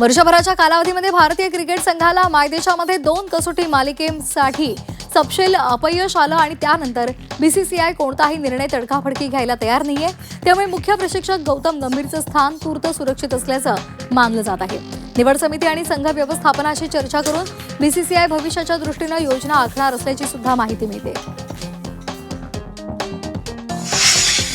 वर्षभराच्या कालावधीमध्ये भारतीय क्रिकेट संघाला मायदेशामध्ये दोन कसोटी मालिकेसाठी सपशेल अपयश आलं आणि त्यानंतर बीसीसीआय कोणताही निर्णय तडकाफडकी घ्यायला तयार नाहीये. त्यामुळे मुख्य प्रशिक्षक गौतम गंभीरचं स्थान तूर्त सुरक्षित असल्याचं मानलं जात आहे. निवड समिती आणि संघ व्यवस्थापनाशी चर्चा करून बीसीसीआय भविष्याच्या दृष्टीनं योजना आखणार असल्याची सुद्धा माहिती मिळते.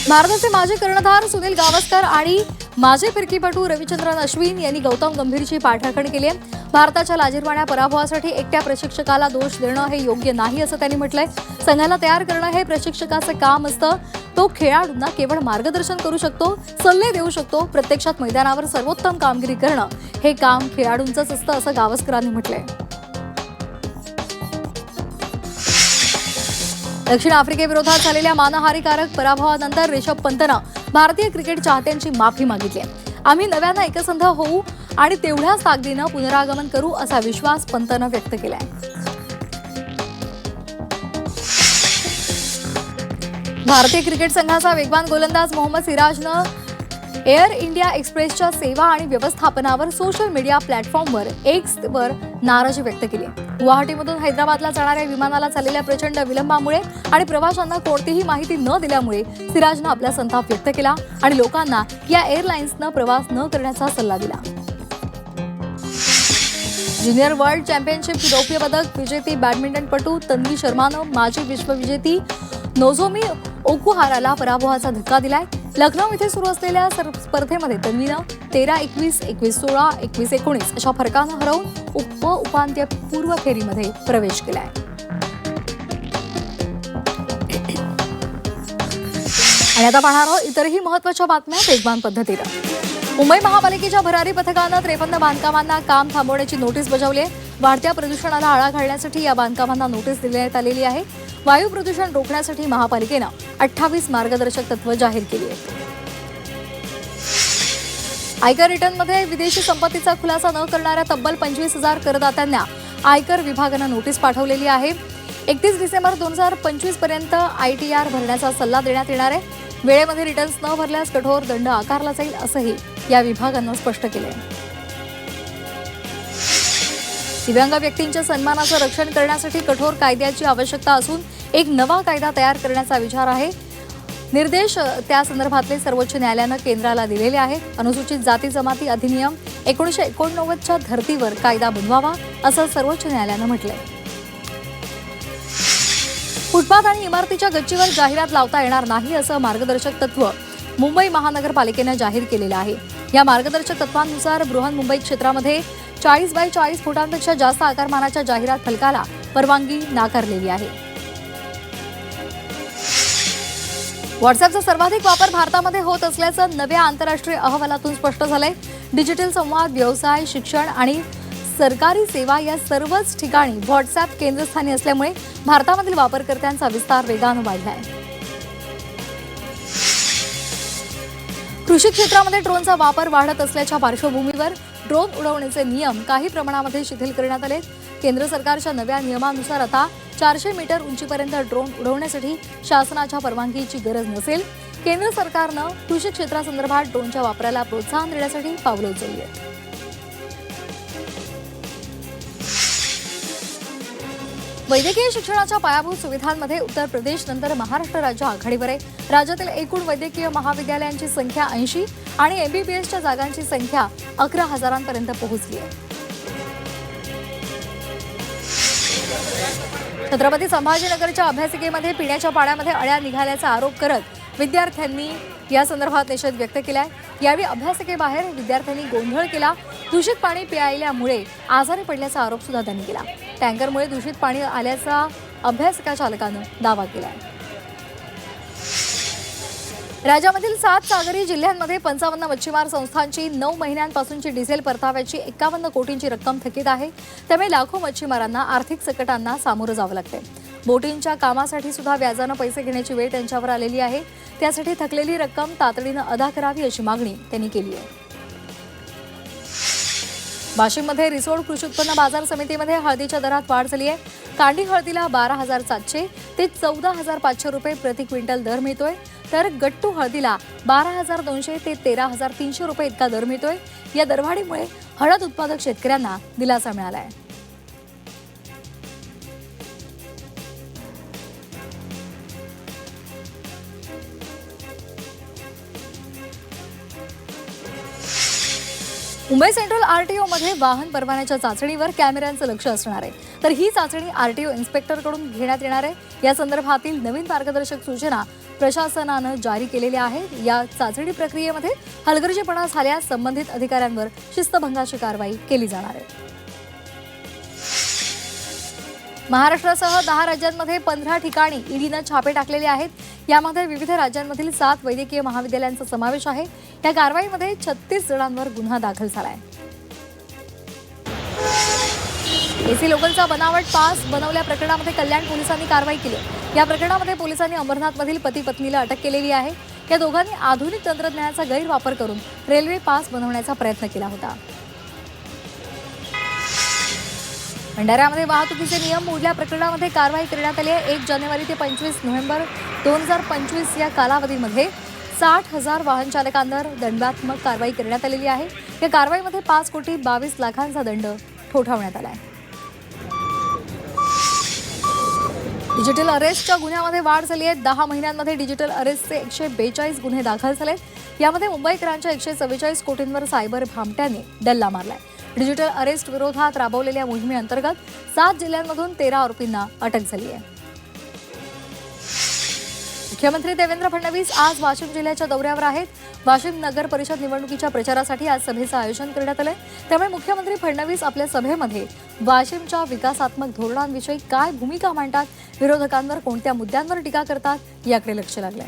भारताचे माजी कर्णधार सुनील गावस्कर आणि माजी फिरकीपटू रविचंद्रन अश्विन यांनी गौतम गंभीरची पाठराखण केली आहे. भारताच्या लाजीरवाण्या पराभवासाठी एकट्या प्रशिक्षकाला दोष देणं हे योग्य नाही असं त्यांनी म्हटलंय. संघाला तयार करणं हे प्रशिक्षकाचं काम असतं. तो खेळाडूंना केवळ मार्गदर्शन करू शकतो सल्ले देऊ शकतो प्रत्यक्षात मैदानावर सर्वोत्तम कामगिरी करणं हे काम खेळाडूंचंच असतं असं गावस्करांनी म्हटलंय. दक्षिण आफ्रिकेविरोधात झालेल्या मानहानीकारक पराभवानंतर रिषभ पंतनं भारतीय क्रिकेट चाहत्यांची माफी मागितली आहे. आम्ही नव्यानं एकसंध होऊ आणि तेवढ्याच ताकदीनं पुनरागमन करू असा विश्वास पंतनं व्यक्त केलाय. भारतीय क्रिकेट संघाचा वेगवान गोलंदाज मोहम्मद सिराजनं एअर इंडिया एक्सप्रेसच्या सेवा आणि व्यवस्थापनावर सोशल मीडिया प्लॅटफॉर्मवर एक्सवर नाराजी व्यक्त केली. गुवाहाटीमधून हैदराबादला जाणाऱ्या विमानाला झालेल्या प्रचंड विलंबामुळे आणि प्रवाशांना कोणतीही माहिती न दिल्यामुळे सिराजनं आपला संताप व्यक्त केला आणि लोकांना या एअरलाईन्सनं प्रवास न करण्याचा सल्ला दिला. ज्युनियर वर्ल्ड चॅम्पियनशिप रौप्य पदक विजेती बॅडमिंटनपटू तन्वी शर्मानं माजी विश्वविजेती नोझोमी ओकुहाराला पराभवाचा धक्का दिलाय. लखनौ इथे सुरू असलेल्या स्पर्धेमध्ये तन्वीनं तेरा एकवीस एकवीस सोळा एकवीस एकोणीस अशा फरकानं हरवून उप उपांत्य पूर्व फेरीमध्ये प्रवेश केलाय. आणि आता पाहणार आहोत इतरही महत्त्वाच्या बातम्या वेगवान पद्धतीनं. मुंबई महापालिकेच्या भरारी पथकानं त्रेपन्न बांधकामांना काम थांबवण्याची नोटीस बजावली आहे. वाढत्या प्रदूषणाला आळा घालण्यासाठी या बांधकामांना नोटीस देण्यात आलेली आहे. वायू प्रदूषण रोखण्यासाठी महापालिकेनं अठ्ठावीस मार्गदर्शक तत्व जाहीर केली आहेत. आयकर रिटर्नमध्ये विदेशी संपत्तीचा खुलासा न करणाऱ्या तब्बल पंचवीस हजार करदात्यांना आयकर विभागानं नोटीस पाठवलेली आहे. एकतीस डिसेंबर दोन हजार पंचवीसपर्यंत आय टी आर भरण्याचा सल्ला देण्यात येणार आहे. वेळेमध्ये रिटर्न्स न भरल्यास कठोर दंड आकारला जाईल असंही या विभागानं स्पष्ट केलं आहे दिव्यांग व्यक्तींच्या सन्मानाचं रक्षण करण्यासाठी कठोर कायद्याची आवश्यकता असून एक नवा कायदा तयार करण्याचा विचार आहे. निर्देश त्या संदर्भातले सर्वोच्च न्यायालयानं केंद्राला दिलेले आहेत. अनुसूचित जाती जमाती अधिनियम एकोणीसशे एकोणनव्वदच्या धर्तीवर कायदा बनवावा असं सर्वोच्च न्यायालयानं म्हटलंय. फुटपाथ आणि इमारतीच्या गच्चीवर जाहिरात लावता येणार नाही असं मार्गदर्शक तत्व मुंबई महानगरपालिकेनं जाहीर केलेलं आहे. या मार्गदर्शक तत्वांनुसार बृहन्मुंबई क्षेत्रामध्ये चाळीस बाय चाळीस फुटांपेक्षा जास्त आकारमानाच्या जाहिरात फलकाला परवानगी नाकारलेली आहे. व्हॉट्सअपचा सर्वाधिक वापर भारतामध्ये होत असल्याचं नव्या आंतरराष्ट्रीय अहवालातून स्पष्ट झालंय. डिजिटल संवाद व्यवसाय शिक्षण आणि सरकारी सेवा या सर्वच ठिकाणी व्हॉट्सअप केंद्रस्थानी असल्यामुळे भारतामधील वापरकर्त्यांचा विस्तार वेगानं आहे कृषी क्षेत्रामध्ये ड्रोनचा वापर वाढत असल्याच्या पार्श्वभूमीवर ड्रोन उडवण्याचे नियम काही प्रमाणामध्ये शिथिल करण्यात आले केंद्र सरकारच्या नव्या नियमानुसार आता चारशे मीटर उंचीपर्यंत ड्रोन उडवण्यासाठी शासनाच्या परवानगीची गरज नसेल. केंद्र सरकारनं कृषी क्षेत्रासंदर्भात ड्रोनच्या वापराला प्रोत्साहन देण्यासाठी पावलं उचलली आहेत. वैद्यकीय शिक्षणाच्या पायाभूत सुविधांमध्ये उत्तर प्रदेश नंतर महाराष्ट्र राज्य आघाडीवर आहे. राज्यातील एकूण वैद्यकीय महाविद्यालयांची संख्या ऐंशी आणि एमबीबीएसच्या जागांची संख्या अकरा हजारांपर्यंत पोहोचली आहे. छत्रपती संभाजीनगरच्या अभ्यासिकेमध्ये पिण्याच्या पाण्यामध्ये अळ्या निघाल्याचा आरोप करत विद्यार्थ्यांनी या संदर्भात निषेध व्यक्त केलाय. यावेळी अभ्यासिकेबाहेर विद्यार्थ्यांनी गोंधळ केला. दूषित पाणी पियायल्यामुळे आजारी पडल्याचा आरोप सुद्धा त्यांनी केला. टँकरमुळे दूषित पाणी आल्याचा अभ्यासिका चालकानं दावा केला राज्यामधील सात सागरी जिल्ह्यांमध्ये पंचावन्न मच्छीमार संस्थांची नऊ महिन्यांपासूनची डिझेल परताव्याची एकावन्न कोटींची रक्कम थकीत आहे. त्यामुळे लाखो मच्छीमारांना आर्थिक संकटांना सामोरं जावं लागतंय. बोटींच्या कामासाठी सुद्धा व्याजानं पैसे घेण्याची वेळ त्यांच्यावर आलेली आहे. त्यासाठी थकलेली रक्कम तातडीनं अदा करावी अशी मागणी त्यांनी केली आहे. वाशिममध्ये रिसोड कृषी उत्पन्न बाजार समितीमध्ये हळदीच्या दरात वाढ झाली आहे. कांडी हळदीला बारा हजार सातशे ते चौदा हजार पाचशे रुपये प्रति क्विंटल दर मिळतोय. तर गट्टू हळदीला बारा हजार दोनशे ते तेरा हजार तीनशे रुपये इतका दर मिळतोय. या दरवाढीमुळे हळद उत्पादक शेतकऱ्यांना दिलासा मिळाला आहे मुंबई सेंट्रल आरटीओ मध्ये वाहन परवान्याच्या चाचणीवर कॅमेऱ्यांचं लक्ष असणार आहे. तर ही चाचणी आरटीओ इन्स्पेक्टरकडून घेण्यात येणार आहे. या संदर्भातील नवीन मार्गदर्शक सूचना प्रशासनानं जारी केलेल्या आहेत. या चाचणी प्रक्रियेमध्ये हलगर्जीपणा झाल्यास संबंधित अधिकाऱ्यांवर शिस्तभंगाची कारवाई केली जाणार आहे. महाराष्ट्रासह दहा राज्यांमध्ये पंधरा ठिकाणी ईडीनं छापे टाकलेले आहेत. यामध्ये विविध राज्यांमधील सात वैद्यकीय महाविद्यालयांचा समावेश आहे. या कारवाईमध्ये छत्तीस जणांवर गुन्हा दाखल झालाय. एसी लोकलचा बनावट पास बनवल्या प्रकरणामध्ये कल्याण पोलिसांनी कारवाई केली. या प्रकरणामध्ये पोलिसांनी अंबरनाथमधील पती पत्नीला अटक केलेली आहे. या दोघांनी आधुनिक तंत्रज्ञानाचा गैरवापर करून रेल्वे पास बनवण्याचा प्रयत्न केला होता. भंडाऱ्यामध्ये वाहतुकीचे नियम मोडल्या प्रकरणामध्ये कारवाई करण्यात आली आहे. एक जानेवारी ते पंचवीस नोव्हेंबर दोन हजार पंचवीस या कालावधीमध्ये साठ हजार वाहन चालकांवर दंडात्मक कारवाई करण्यात आलेली आहे. या कारवाईमध्ये पाच कोटी बावीस लाखांचा दंड ठोठावण्यात आला आहे. डिजिटल अरेस्टच्या गुन्ह्यामध्ये वाढ झाली आहे. दहा महिन्यांमध्ये डिजिटल अरेस्टचे एकशे बेचाळीस गुन्हे दाखल झाले यामध्ये मुंबईकरांच्या एकशे चव्वेचाळीस कोटींवर सायबर भामट्याने डल्ला मारलाय. डिजिटल अरेस्ट विरोधात राबवलेल्या मोहिमेअंतर्गत सात जिल्ह्यांमधून तेरा आरोपींना अटक झाली आहे. मुख्यमंत्री देवेंद्र फडणवीस आज वाशिम जिल्ह्याच्या दौऱ्यावर आहेत. वाशिम नगर परिषद निवडणुकीच्या प्रचारासाठी आज सभेचं आयोजन करण्यात आलंय. त्यामुळे मुख्यमंत्री फडणवीस आपल्या सभेमध्ये वाशिमच्या विकासात्मक धोरणांविषयी काय भूमिका मांडतात विरोधकांवर कोणत्या मुद्द्यांवर टीका करतात याकडे लक्ष लागलंय.